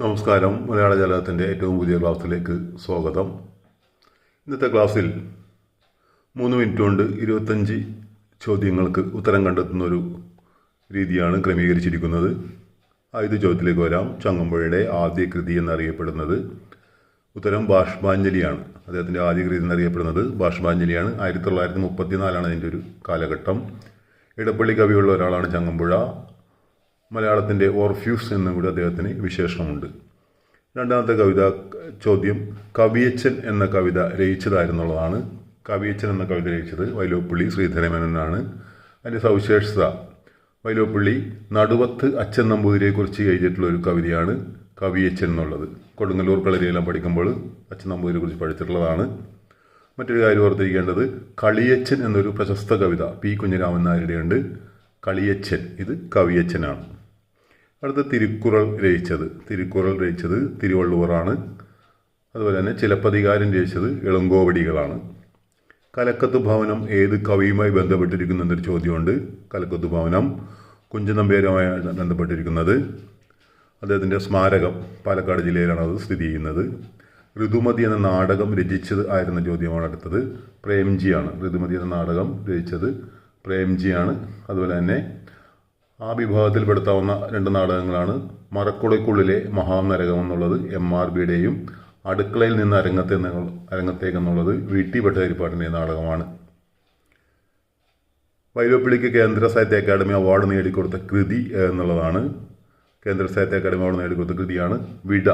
നമസ്കാരം. മലയാള ജാലകത്തിന്റെ ഏറ്റവും പുതിയ ക്ലാസ്സിലേക്ക് സ്വാഗതം. ഇന്നത്തെ ക്ലാസ്സിൽ മൂന്ന് മിനിറ്റ് കൊണ്ട് ഇരുപത്തഞ്ച് ചോദ്യങ്ങൾക്ക് ഉത്തരം കണ്ടെത്തുന്ന ഒരു രീതിയാണ് ക്രമീകരിച്ചിരിക്കുന്നത്. ആദ്യത്തെ ചോദ്യത്തിലേക്ക് വരാം. ചങ്ങമ്പുഴയുടെ ആദ്യ കൃതി എന്നറിയപ്പെടുന്നത് ഉത്തരം ബാഷ്പാഞ്ജലിയാണ്. അദ്ദേഹത്തിന്റെ ആദ്യ കൃതി എന്നറിയപ്പെടുന്നത് ബാഷ്പാഞ്ജലിയാണ്. ആയിരത്തി തൊള്ളായിരത്തി മുപ്പത്തിനാലാണ് അതിന്റെ ഒരു കാലഘട്ടം. ഇടപ്പള്ളി കവിയുള്ള ഒരാളാണ് ചങ്ങമ്പുഴ. മലയാളത്തിന്റെ ഓർഫ്യൂസ് എന്നും കൂടി അദ്ദേഹത്തിന് വിശേഷണമുണ്ട് രണ്ടാമത്തെ കവിത ചോദ്യം കവിയച്ചൻ എന്ന കവിത രചിച്ചതായിരുന്നുള്ളതാണ്. കവിയച്ചൻ എന്ന കവിത രചിച്ചത് വൈലോപ്പള്ളി ശ്രീധരമേനോനാണ്. അതിന്റെ സവിശേഷത വൈലോപ്പള്ളി നടുവത്ത് അച്ഛൻ നമ്പൂതിരിയെക്കുറിച്ച് എഴുതിയിട്ടുള്ള ഒരു കവിതയാണ് കവിയച്ചൻ എന്നുള്ളത്. കൊടുങ്ങല്ലൂർ കളരിയെല്ലാം പഠിക്കുമ്പോൾ അച്ഛൻ നമ്പൂതിരിയെ കുറിച്ച് പഠിച്ചിട്ടുള്ളതാണ്. മറ്റൊരു കാര്യം ഓർത്തിരിക്കേണ്ടത് കളിയച്ചൻ എന്നൊരു പ്രശസ്ത കവിത പി കുഞ്ഞിരാമൻ നായരുടെയുണ്ട്. കളിയച്ചൻ ഇത് കവിയച്ചനാണ്. അടുത്ത തിരുക്കുറൾ രചിച്ചത്. തിരുക്കുറൾ രചിച്ചത് തിരുവള്ളുവറാണ് അതുപോലെ തന്നെ ചിലപ്പതികാരം രചിച്ചത് ഇളങ്കോവടികളാണ് കലക്കത്ത് ഭവനം ഏത് കവിയുമായി ബന്ധപ്പെട്ടിരിക്കുന്നു എന്നൊരു ചോദ്യമുണ്ട്. കലക്കത്ത് ഭവനം കുഞ്ചനമ്പേരുമായി ബന്ധപ്പെട്ടിരിക്കുന്നത്. അദ്ദേഹത്തിന്റെ സ്മാരകം പാലക്കാട് ജില്ലയിലാണ് അത് സ്ഥിതി ചെയ്യുന്നത്. ഋതുമതി എന്ന നാടകം രചിച്ചത് ആയിരുന്ന ചോദ്യമാണ് അടുത്തത്. പ്രേംജിയാണ്. ഋതുമതി എന്ന നാടകം രചിച്ചത് പ്രേംജിയാണ്. അതുപോലെ തന്നെ ആ വിഭാഗത്തിൽപ്പെടുത്താവുന്ന രണ്ട് നാടകങ്ങളാണ് മറക്കുളയ്ക്കുള്ളിലെ മഹാനരകം എന്നുള്ളത് എം ആർ ബിയുടെയും അടുക്കളയിൽ നിന്ന് അരങ്ങത്തെ അരങ്ങത്തേക്ക് എന്നുള്ളത് വി ടി ഭട്ടതിരിപ്പാട്ടിന്റെ നാടകമാണ്. വൈലോപ്പിള്ളിക്ക് കേന്ദ്ര സാഹിത്യ അക്കാദമി അവാർഡ് നേടിക്കൊടുത്ത കൃതി എന്നുള്ളതാണ്. കേന്ദ്ര സാഹിത്യ അക്കാദമി അവാർഡ് നേടിക്കൊടുത്ത കൃതിയാണ് വിട.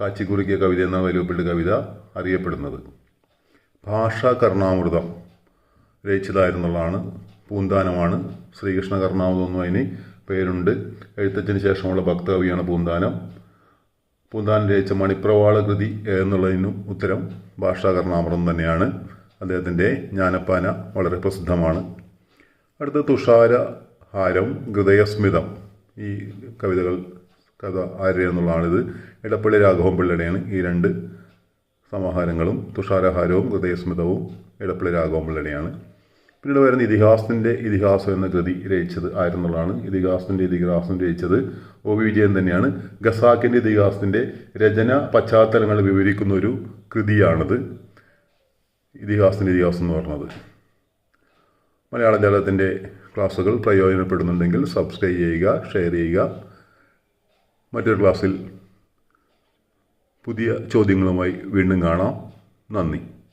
കാച്ചിക്കുറിക്കിയ കവിത എന്ന വൈലോപ്പിള്ളി കവിത അറിയപ്പെടുന്നത്. ഭാഷാ കർണാമൃതം രചിച്ചതായിരുന്നുള്ളതാണ് പൂന്താനമാണ്. ശ്രീകൃഷ്ണ കർണാമൃതം എന്നും അതിന് പേരുണ്ട്. എഴുത്തച്ഛന് ശേഷമുള്ള ഭക്തകവിയാണ് പൂന്താനം. പൂന്താനം രചിച്ച മണിപ്രവാള കൃതി എന്നുള്ളതിനും ഉത്തരം ഭാഷാ കർണാമൃതം തന്നെയാണ്. അദ്ദേഹത്തിന്റെ ജ്ഞാനപ്പാന വളരെ പ്രസിദ്ധമാണ്. അടുത്ത തുഷാര ഹാരം ഹൃദയസ്മിതം. ഈ കവിതകൾ കഥ ആര്യ എന്നുള്ളതാണിത്. ഇടപ്പള്ളി രാഘവൻ പിള്ളയുടെയാണ് ഈ രണ്ട് സമാഹാരങ്ങളും. തുഷാരഹാരവും ഹൃദയസ്മിതവും ഇടപ്പള്ളി രാഘവൻ പിള്ളയുടെയാണ്. പിന്നീട് വരുന്ന ഇതിഹാസത്തിന്റെ ഇതിഹാസം എന്ന കൃതി രചിച്ചത് ആയിരുന്നുള്ളതാണ്. ഇതിഹാസത്തിന്റെ ഇതിഹാസം രചിച്ചത് ഒ വി വിജയൻ തന്നെയാണ്. ഖസാക്കിന്റെ ഇതിഹാസത്തിന്റെ രചന പശ്ചാത്തലങ്ങൾ വിവരിക്കുന്ന ഒരു കൃതിയാണത്. ഇതിഹാസത്തിന്റെ ഇതിഹാസം എന്ന് പറഞ്ഞത്. മലയാള ജാലകത്തിന്റെ ക്ലാസ്സുകൾ പ്രയോജനപ്പെടുന്നുണ്ടെങ്കിൽ സബ്സ്ക്രൈബ് ചെയ്യുക ഷെയർ ചെയ്യുക. മറ്റൊരു ക്ലാസ്സിൽ പുതിയ ചോദ്യങ്ങളുമായി വീണ്ടും കാണാം. നന്ദി.